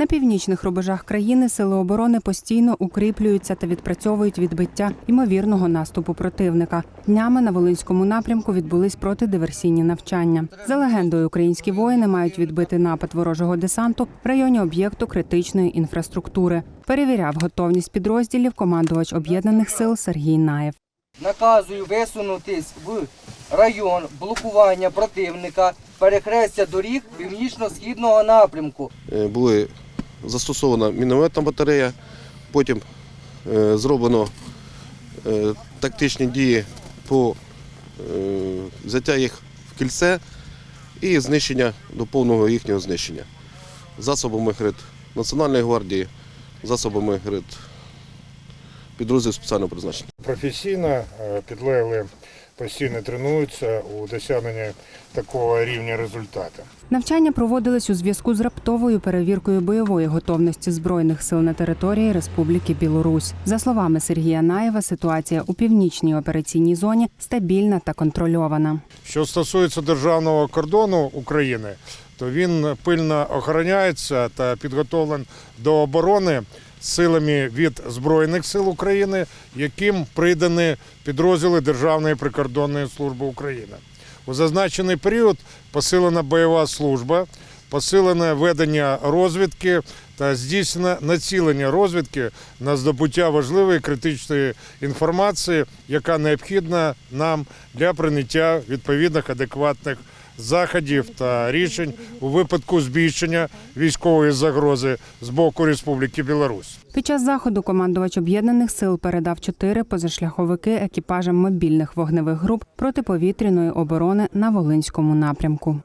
На північних рубежах країни сили оборони постійно укріплюються та відпрацьовують відбиття ймовірного наступу противника. Днями на Волинському напрямку відбулись протидиверсійні навчання. За легендою, українські воїни мають відбити напад ворожого десанту в районі об'єкту критичної інфраструктури. Перевіряв готовність підрозділів командувач об'єднаних сил Сергій Наєв. Наказую висунутись в район блокування противника перехрестя доріг північно-східного напрямку. Е, були застосована мінометна батарея, потім е, зроблено е, тактичні дії по е, взяття їх в кільце і знищення до повного їхнього знищення. Засобами ГРИД Національної гвардії, засобами ГРИД підрозділів спеціального призначення. професійно, е, підлегли постійно тренуються у досягненні такого рівня результату. Навчання проводились у зв'язку з раптовою перевіркою бойової готовності збройних сил на території Республіки Білорусь. За словами Сергія Наєва, ситуація у північній операційній зоні стабільна та контрольована. Що стосується державного кордону України, то він пильно охороняється та підготовлений до оборони силами від Збройних сил України, яким придані підрозділи Державної прикордонної служби України. У зазначений період посилена бойова служба, посилене ведення розвідки та здійснено націлення розвідки на здобуття важливої критичної інформації, яка необхідна нам для прийняття відповідних адекватних заходів та рішень у випадку збільшення військової загрози з боку Республіки Білорусь. Під час заходу командувач об'єднаних сил передав чотири позашляховики екіпажам мобільних вогневих груп протиповітряної оборони на Волинському напрямку.